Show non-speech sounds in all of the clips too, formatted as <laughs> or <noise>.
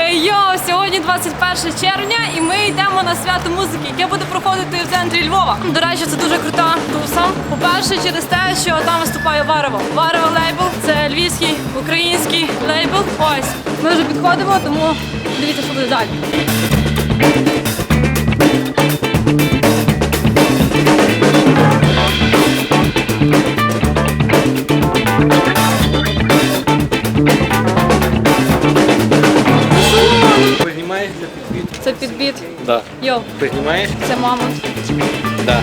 Ей, Йо, сьогодні 21 червня, і ми йдемо на свято музики, яке буде проходити в центрі Львова. До речі, це дуже крута туса. По-перше, через те, що там виступає Варево. Варево лейбл це львівський український лейбл. Ось ми вже підходимо, тому дивіться, що буде далі. Це. Да. Йо, Пригнімаєш? це мамонт. Да.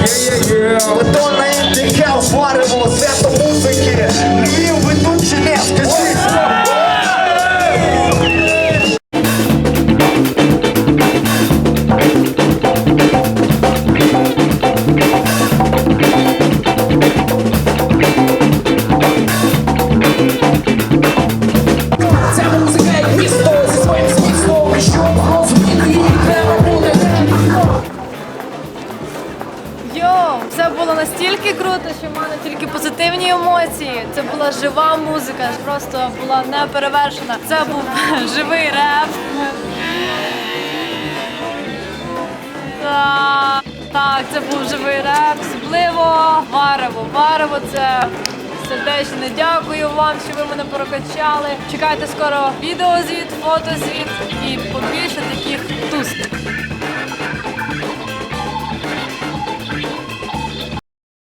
夜夜雨。Йо, це було настільки круто, що в мене тільки позитивні емоції. Це була жива музика, просто була неперевершена. Це був <laughs> живий реп. Так, так, це був живий реп. Особливо Варево. Варево це сердечне дякую вам, що ви мене прокачали. Чекайте скоро відеозвіт, фотозвіт і побільше.